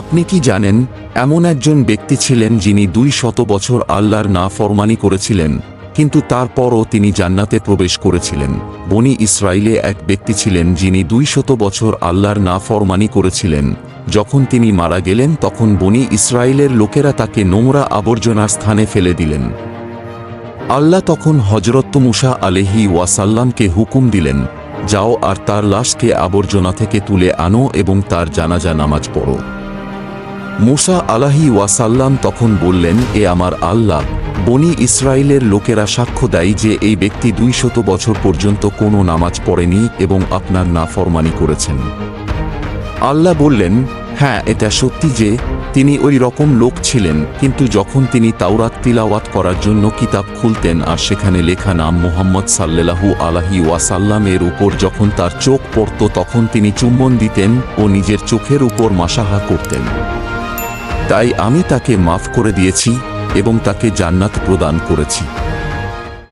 আপনি কি জানেন, এমন একজন ব্যক্তি ছিলেন যিনি দুই শত বছর আল্লাহর না ফরমানি করেছিলেন, কিন্তু তারপরও তিনি জান্নাতে প্রবেশ করেছিলেন। বনি ইসরায়েলে এক ব্যক্তি ছিলেন যিনি দুই শত বছর আল্লাহর না ফরমানি করেছিলেন। যখন তিনি মারা গেলেন, তখন বনি ইসরায়েলের লোকেরা তাকে নোংরা আবর্জনার স্থানে ফেলে দিলেন। আল্লাহ তখন হজরত মুসা আলেহি ওয়াসাল্লামকে হুকুম দিলেন, যাও আর তার লাশকে আবর্জনা থেকে তুলে আনো এবং তার জানাজা নামাজ পড়ো। মুসা আলাহি ওয়াসাল্লাম তখন বললেন, এ আমার আল্লাহ, বনি ইসরায়েলের লোকেরা সাক্ষ্য দেয় যে এই ব্যক্তি দুই শত বছর পর্যন্ত কোনো নামাজ পড়েনি এবং আপনার নাফরমানি করেছেন। আল্লাহ বললেন হ্যাঁ এটা সত্যি যে তিনি ওই রকম লোক ছিলেন, কিন্তু যখন তিনি তাওরাত তিলাওয়াত করার জন্য কিতাব খুলতেন আর সেখানে লেখা নাম মোহাম্মদ সাল্লাল্লাহু আলাহি ওয়াসাল্লামের উপর যখন তার চোখ পড়ত, তখন তিনি চুম্বন দিতেন ও নিজের চোখের উপর মাসাহা করতেন। তাই আমি তাকে মাফ করে দিয়েছি এবং তাকে জান্নাত প্রদান করেছি।